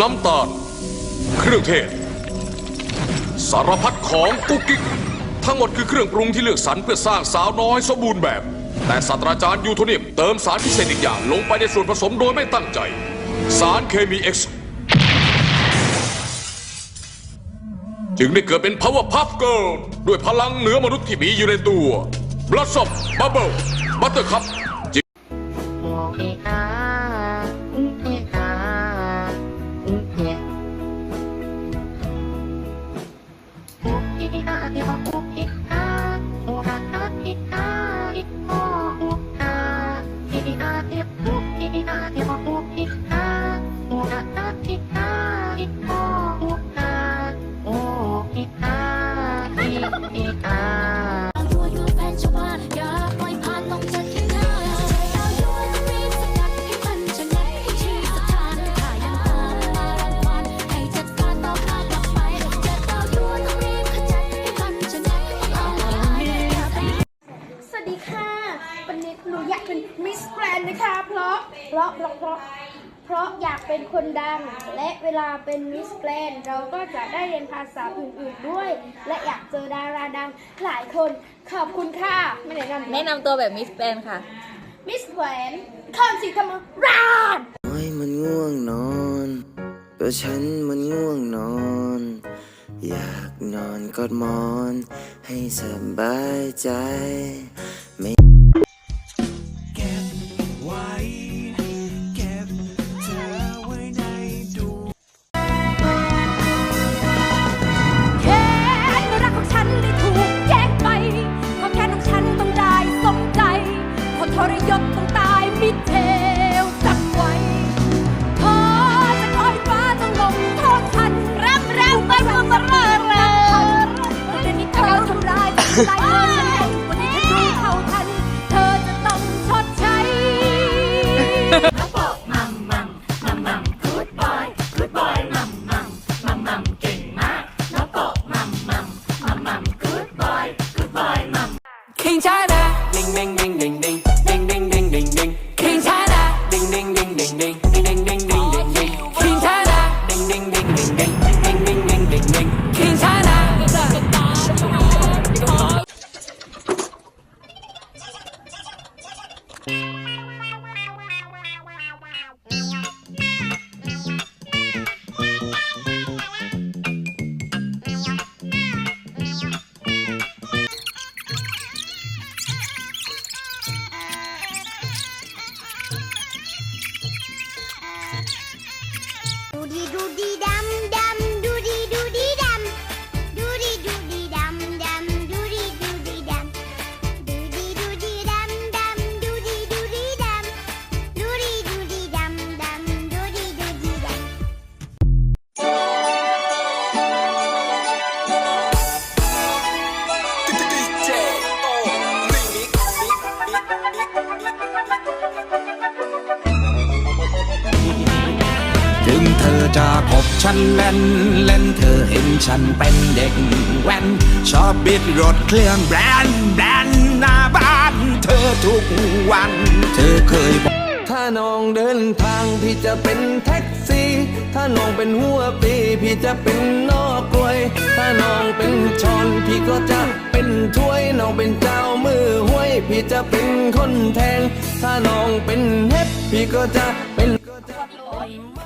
น้ำตาล เครื่องเทศ สารพัดของกุ๊กกิ๊กทั้งหมดคือเครื่องปรุงที่เลือกสรรเพื่อสร้างสาวน้อยสมบูรณ์แบบ แต่ศาสตราจารย์ยูโทนียมเติมสารพิเศษอีกอย่างลงไปในส่วนผสมโดยไม่ตั้งใจ สารเคมี X จึงได้เกิดเป็น Power Puff Girl ด้วยพลังเหนือมนุษย์ที่มีอยู่ในตัว Blossom Bubble Buttercup ราะเพราะอยากเป็นคนดัง และเวลาเป็นมิสแกรนเราก็จะได้เรียนภาษาอื่นๆด้วย และอยากเจอดาราดังหลายคน ขอบคุณค่ะไม่แนะนำแนะนำตัวแบบมิสแกรนค่ะ มิสแกรนคอนสิธรรมราชโอ้ยมันง่วงนอนตัวฉันมันง่วงนอน อยากนอนกอดหมอน ให้สบายใจำร้ายทำลายเธอฉันเองวันนี้ฉันรู้เท่าทัน เธอจะต้องชดใช้ King China, ding ding ding, ding ดู ถึงเธอจะคบฉันเล่น เล่นเธอเห็นฉันเป็นเด็กแว้น ชอบบิดรถเครื่องแบรนด์แบรนด์หน้าบ้าน เธอทุกวัน เธอเคยบอกถ้าน้องเดินทางพี่จะเป็นแท็กซี่ ถ้าน้องเป็นหัวปีพี่จะเป็นนอกกล้วย ถ้าน้องเป็นชอนพี่ก็จะเป็นถ้วย น้องเป็นเจ้ามือห้วย พี่จะเป็นคนแทง ถ้าน้องเป็นเฮ็ดพี่ก็จะเป็นถ้าน้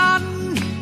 น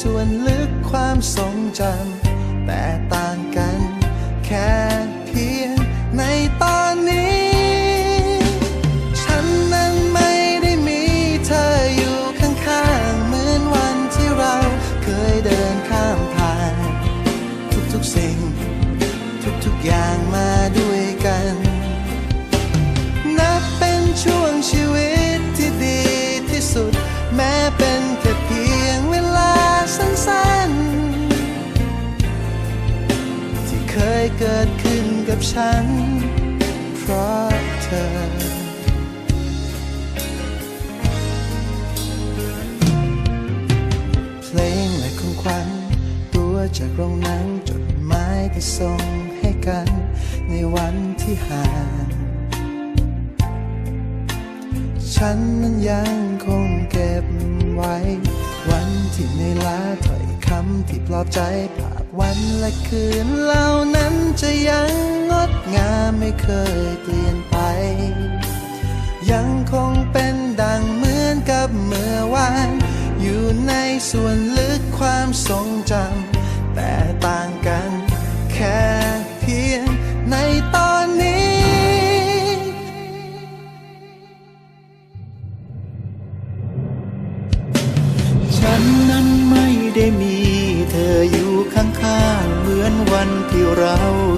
ส่วนลึกความทรงจำแต่ต่าง เคยเกิดขึ้นกับฉัน เพราะเธอ เพลงและของขวัญตัวจากโรงหนังจดหมายที่ส่งให้กัน ในวันที่ห่างฉันนั้นยังคงเก็บไว้ วันที่ในลาถ้อยคำที่ปลอบใจภาพ วันและคืนเหล่านั้นจะยังงดงามไม่เคยเปลี่ยนไป ยังคงเป็นดังเหมือนกับเมื่อวาน อยู่ในส่วนลึกความทรงจำแต่ต่าง